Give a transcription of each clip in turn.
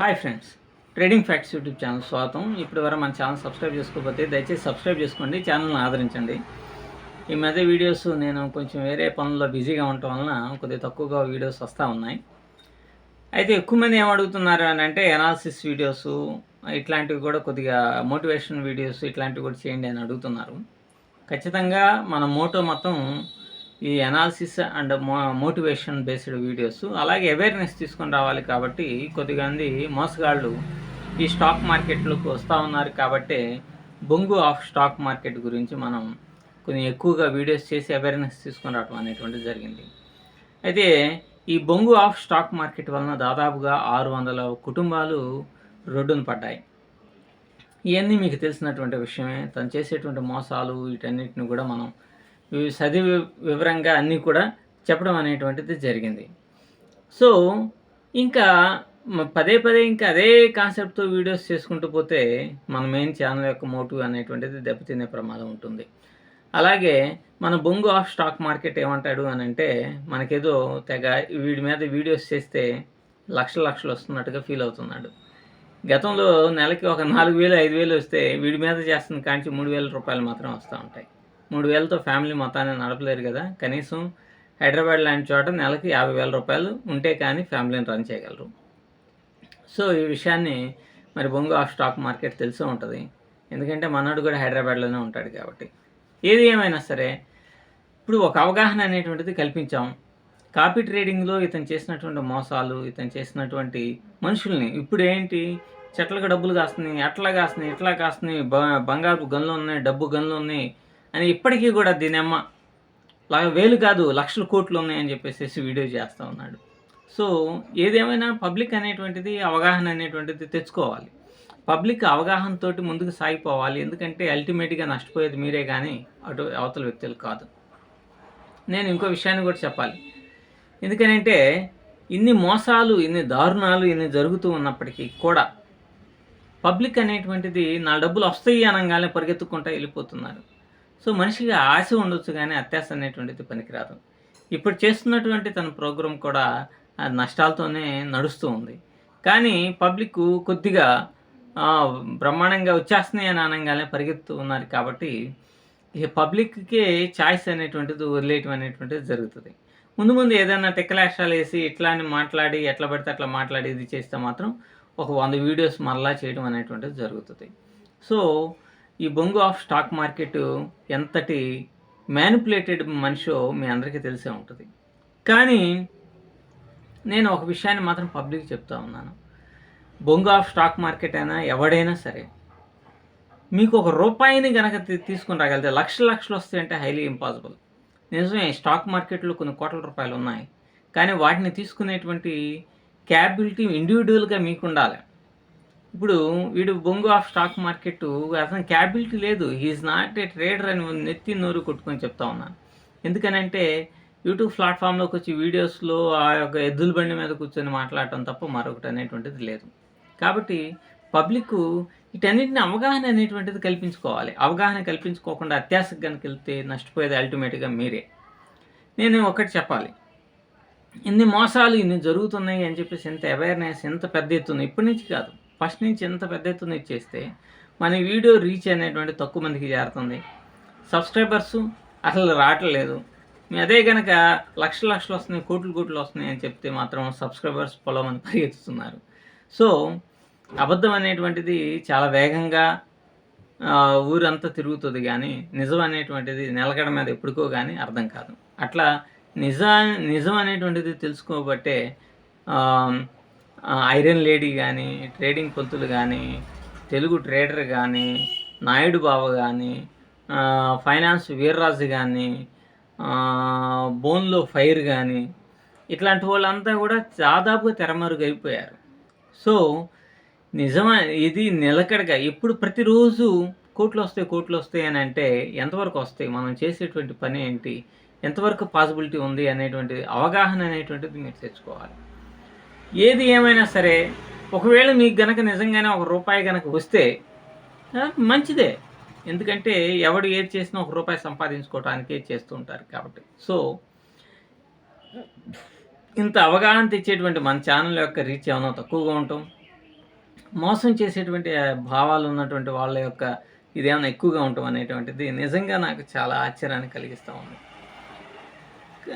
Hi friends trading facts YouTube channel స్వాగతం. ఇప్పుడు వరకు మన ఛానల్ సబ్స్క్రైబ్ చేసుకోకపోతే దయచేసి సబ్స్క్రైబ్ చేసుకోండి ఛానల్ని ఆదరించండి. ఈ మధ్య వీడియోస్ నేను కొంచెం వేరే పనుల్లో బిజీగా ఉండటం వలన కొద్దిగా తక్కువగా వీడియోస్ వస్తూ ఉన్నాయి. అయితే ఎక్కువ మంది ఏం అడుగుతున్నారు అని అంటే ఎనాలిసిస్ వీడియోస్ ఇట్లాంటివి కూడా కొద్దిగా మోటివేషన్ వీడియోస్ ఇట్లాంటివి కూడా చేయండి అని అడుగుతున్నారు. ఖచ్చితంగా మన మోటో మొత్తం ఈ అనాలిసిస్ అండ్ మో మోటివేషన్ బేస్డ్ వీడియోస్ అలాగే అవేర్నెస్ తీసుకొని రావాలి కాబట్టి కొద్దిగాంది మోసగాళ్ళు ఈ స్టాక్ మార్కెట్లోకి వస్తూ ఉన్నారు కాబట్టి బొంగు ఆఫ్ స్టాక్ మార్కెట్ గురించి మనం కొన్ని ఎక్కువగా వీడియోస్ చేసి అవేర్నెస్ తీసుకొని రావడం అనేటువంటిది జరిగింది. అయితే ఈ బొంగు ఆఫ్ స్టాక్ మార్కెట్ వలన దాదాపుగా ఆరు వందల కుటుంబాలు రోడ్డున పడ్డాయి. ఇవన్నీ మీకు తెలిసినటువంటి విషయమే. తను చేసేటువంటి మోసాలు వీటన్నిటిని కూడా మనం చదివి వివరంగా అన్నీ కూడా చెప్పడం అనేటువంటిది జరిగింది. సో ఇంకా పదే పదే ఇంకా అదే కాన్సెప్ట్తో వీడియోస్ చేసుకుంటూ పోతే మన మెయిన్ ఛానల్ యొక్క మోటివ్ అనేటువంటిది దెబ్బతినే ప్రమాదం ఉంటుంది. అలాగే మన బొంగు ఆఫ్ స్టాక్ మార్కెట్ ఏమంటాడు అని అంటే మనకేదో తెగ వీడి మీద వీడియోస్ చేస్తే లక్షల లక్షలు వస్తున్నట్టుగా ఫీల్ అవుతున్నాడు. గతంలో నెలకి ఒక నాలుగు వేలు ఐదు వేలు వస్తే వీడి మీద చేస్తున్న కాంచి మూడు వేల రూపాయలు మాత్రం వస్తూ ఉంటాయి. మూడు వేలతో ఫ్యామిలీ మొత్తాన్ని నడపలేరు కదా. కనీసం హైదరాబాద్ లాంటి చోట నెలకి యాభై వేల రూపాయలు ఉంటే కానీ ఫ్యామిలీని రన్ చేయగలరు. సో ఈ విషయాన్ని మరి బొంగు ఆఫ్ స్టాక్ మార్కెట్ తెలిసే ఉంటుంది. ఎందుకంటే మనోడు కూడా హైదరాబాద్లోనే ఉంటాడు కాబట్టి. ఏది ఏమైనా సరే ఇప్పుడు ఒక అవగాహన అనేటువంటిది కల్పించాం. కాపీ ట్రేడింగ్లో ఇతను చేసినటువంటి మోసాలు ఇతను చేసినటువంటి మనుషుల్ని ఇప్పుడు ఏంటి? చెట్లకు డబ్బులు కాస్తున్నాయి అట్లా కాస్తున్నాయి ఇట్లా కాస్తున్నాయి బ- బంగారు గన్లు ఉన్నాయి డబ్బు గన్లు ఉన్నాయి. అని ఇప్పటికీ కూడా దీనమ్మ వేలు కాదు లక్షల కోట్లు ఉన్నాయని చెప్పేసి వీడియో చేస్తూ ఉన్నాడు. సో ఏదేమైనా పబ్లిక్ అనేటువంటిది అవగాహన అనేటువంటిది తెచ్చుకోవాలి. పబ్లిక్ అవగాహనతోటి ముందుకు సాగిపోవాలి. ఎందుకంటే అల్టిమేట్గా నష్టపోయేది మీరే కానీ అటు అవతల వ్యక్తులు కాదు. నేను ఇంకో విషయాన్ని కూడా చెప్పాలి. ఎందుకనంటే ఇన్ని మోసాలు ఇన్ని దారుణాలు ఇన్ని జరుగుతూ ఉన్నప్పటికీ కూడా పబ్లిక్ అనేటువంటిది నా డబ్బులు వస్తాయి అనగానే పరిగెత్తుకుంటూ వెళ్ళిపోతున్నారు. సో మనిషికి ఆశ ఉండొచ్చు కానీ అత్యాశ అనేటువంటిది పనికిరాదు. ఇప్పుడు చేస్తున్నటువంటి తన ప్రోగ్రాం కూడా నష్టాలతోనే నడుస్తూ ఉంది. కానీ పబ్లిక్ కొద్దిగా బ్రహ్మాండంగా వచ్చేస్తున్నాయి అని అనగానే పరిగెత్తు ఉన్నారు కాబట్టి ఈ పబ్లిక్కే ఛాయిస్ అనేటువంటిది వదిలేయటం అనేటువంటిది జరుగుతుంది. ముందు ముందు ఏదైనా టెక్కలాక్షాలు వేసి ఇట్లా అని మాట్లాడి ఎట్లా పడితే అట్లా మాట్లాడి ఇది చేస్తే మాత్రం ఒక వంద వీడియోస్ మరలా చేయడం అనేటువంటిది జరుగుతుంది. సో ఈ బొంగు ఆఫ్ స్టాక్ మార్కెట్ ఎంతటి మ్యానిపులేటెడ్ మనిషో మీ అందరికీ తెలిసే ఉంటుంది. కానీ నేను ఒక విషయాన్ని మాత్రం పబ్లిక్ చెప్తా ఉన్నాను. బొంగు ఆఫ్ స్టాక్ మార్కెట్ అయినా ఎవడైనా సరే మీకు ఒక రూపాయిని కనుక తీసుకుని రాగలిగితే లక్షల లక్షలు వస్తాయంటే హైలీ ఇంపాసిబుల్. నిజమే స్టాక్ మార్కెట్లో కొన్ని కోట్ల రూపాయలు ఉన్నాయి. కానీ వాటిని తీసుకునేటువంటి క్యాపబిలిటీ ఇండివిజువల్గా మీకు ఉండాలి ఇప్పుడు వీడు బొంగు ఆఫ్ స్టాక్ మార్కెట్ అతను క్యాబిలిటీ లేదు. He is not a trader అని నెత్తి నోరు కొట్టుకొని చెప్తా ఉన్నాను ఎందుకనంటే యూట్యూబ్ ప్లాట్ఫామ్లోకి వచ్చి వీడియోస్లో ఆ యొక్క ఎద్దుల బండి మీద కూర్చొని మాట్లాడటం తప్ప మరొకటి అనేటువంటిది లేదు. కాబట్టి పబ్లిక్ వీటన్నిటిని అవగాహన అనేటువంటిది కల్పించుకోవాలి. అవగాహన కల్పించుకోకుండా అత్యాశకు కనుక వెళ్తే నష్టపోయేది అల్టిమేట్గా మీరే. నేను ఒకటి చెప్పాలి. ఇన్ని మోసాలు ఇన్ని జరుగుతున్నాయి అని చెప్పేసి ఎంత అవేర్నెస్ ఎంత పెద్ద ఎత్తున? ఇప్పటి నుంచి కాదు. ఫస్ట్ నుంచి ఎంత పెద్ద ఎత్తున ఇచ్చేస్తే మన వీడియో రీచ్ అనేటువంటి తక్కువ మందికి చేరుతుంది. సబ్స్క్రైబర్స్ అసలు రావట్లేదు. అదే కనుక లక్షల లక్షలు వస్తున్నాయి కోట్లు కోట్లు వస్తున్నాయి అని చెప్తే మాత్రం సబ్స్క్రైబర్స్ పొలం అని పరిగెత్తుతున్నారు. సో అబద్ధం అనేటువంటిది చాలా వేగంగా ఊరంతా తిరుగుతుంది కానీ నిజం అనేటువంటిది నిలకడ మీద ఎప్పటికో కానీ అర్థం కాదు. అట్లా నిజా నిజం అనేటువంటిది తెలుసుకోబట్టే ఐరన్ లేడీ కానీ ట్రేడింగ్ పొత్తులు కానీ తెలుగు ట్రేడర్ కానీ నాయుడు బావ కానీ ఫైనాన్స్ వీర్రాజు కానీ బోన్లో ఫైర్ కానీ ఇట్లాంటి వాళ్ళంతా కూడా దాదాపుగా తెరమరుగైపోయారు సో నిజమా ఇది నిలకడగా ఎప్పుడు ప్రతిరోజు కోట్లు వస్తాయి కోట్లు వస్తాయి అని అంటే ఎంతవరకు వస్తాయి? మనం చేసేటువంటి పని ఏంటి? ఎంతవరకు పాసిబిలిటీ ఉంది? అనేటువంటి అవగాహన అనేటువంటిది మీరు తెచ్చుకోవాలి. ఏది ఏమైనా సరే ఒకవేళ మీకు గనక నిజంగానే ఒక రూపాయి గనక వస్తే మంచిదే. ఎందుకంటే ఎవడు ఏది చేసినా ఒక రూపాయి సంపాదించుకోవటానికే చేస్తూ ఉంటారు కాబట్టి. సో ఇంత అవగాహన తెచ్చేటువంటి మన ఛానల్ యొక్క రీచ్ ఏమైనా తక్కువగా ఉంటాం? మోసం చేసేటువంటి భావాలు ఉన్నటువంటి వాళ్ళ యొక్క ఇదేమైనా ఎక్కువగా ఉండటం అనేటువంటిది నిజంగా నాకు చాలా ఆశ్చర్యాన్ని కలిగిస్తూ ఉంది.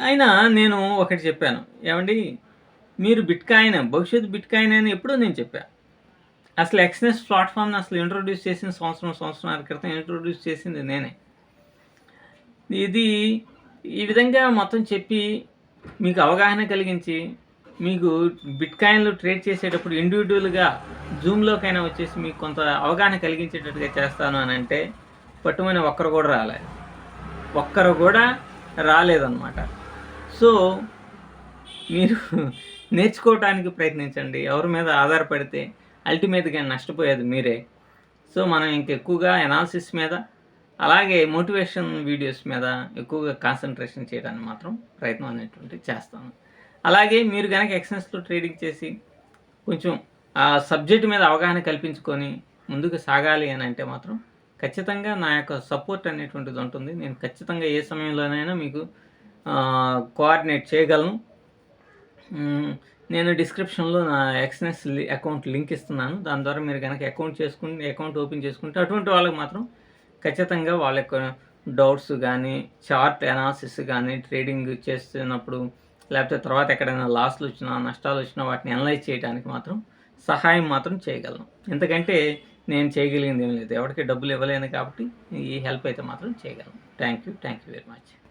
అయినా నేను ఒకటి చెప్పాను. ఏమండి? మీరు బిట్కాయిన్ భవిష్యత్ బిట్కాయిన్ అని ఎప్పుడో నేను చెప్పాను అసలు ఎక్స్నెస్ ప్లాట్ఫామ్ని అసలు ఇంట్రొడ్యూస్ చేసిన సంవత్సరం సంవత్సరాల క్రితం ఇంట్రొడ్యూస్ చేసింది నేనే. ఇది ఈ విధంగా మొత్తం చెప్పి మీకు అవగాహన కలిగించి మీకు బిట్ కాయిన్లు ట్రేడ్ చేసేటప్పుడు ఇండివిజువల్గా జూమ్లోకైనా వచ్చేసి మీకు కొంత అవగాహన కలిగించేటట్టుగా చేస్తాను అని అంటే పట్టుమని ఒక్కరు కూడా రాలేదు. ఒక్కరు కూడా రాలేదన్నమాట. సో మీరు నేర్చుకోవటానికి ప్రయత్నించండి. ఎవరి మీద ఆధారపడితే అల్టిమేట్గా నష్టపోయేది మీరే. సో మనం ఇంకెక్కువగా ఎనాలిసిస్ మీద అలాగే మోటివేషన్ వీడియోస్ మీద ఎక్కువగా కాన్సన్ట్రేషన్ చేయడానికి మాత్రం ప్రయత్నం అనేటువంటి చేస్తాను. అలాగే మీరు కనుక ఎక్సెన్స్లో ట్రేడింగ్ చేసి కొంచెం ఆ సబ్జెక్ట్ మీద అవగాహన కల్పించుకొని ముందుకు సాగాలి అని అంటే మాత్రం ఖచ్చితంగా నా యొక్క సపోర్ట్ అనేటువంటిది ఉంటుంది. నేను ఖచ్చితంగా ఏ సమయంలోనైనా మీకు కోఆర్డినేట్ చేయగలను. నేను డిస్క్రిప్షన్లో నా ఎక్స్నెస్ అకౌంట్ లింక్ ఇస్తున్నాను. దాని ద్వారా మీరు కనుక అకౌంట్ చేసుకుని అకౌంట్ ఓపెన్ చేసుకుంటే అటువంటి వాళ్ళకి మాత్రం ఖచ్చితంగా వాళ్ళ యొక్క డౌట్స్ కానీ చార్ట్ అనాలిసిస్ కానీ ట్రేడింగ్ చేస్తున్నప్పుడు లేకపోతే తర్వాత ఎక్కడైనా లాస్లు వచ్చినా నష్టాలు వచ్చినా వాటిని అనలైజ్ చేయడానికి మాత్రం సహాయం మాత్రం చేయగలను. ఎందుకంటే నేను చేయగలిగింది ఏం లేదు. ఎవరికి డబ్బులు ఇవ్వలేను కాబట్టి ఈ హెల్ప్ అయితే మాత్రం చేయగలను. Thank you. Thank you very much.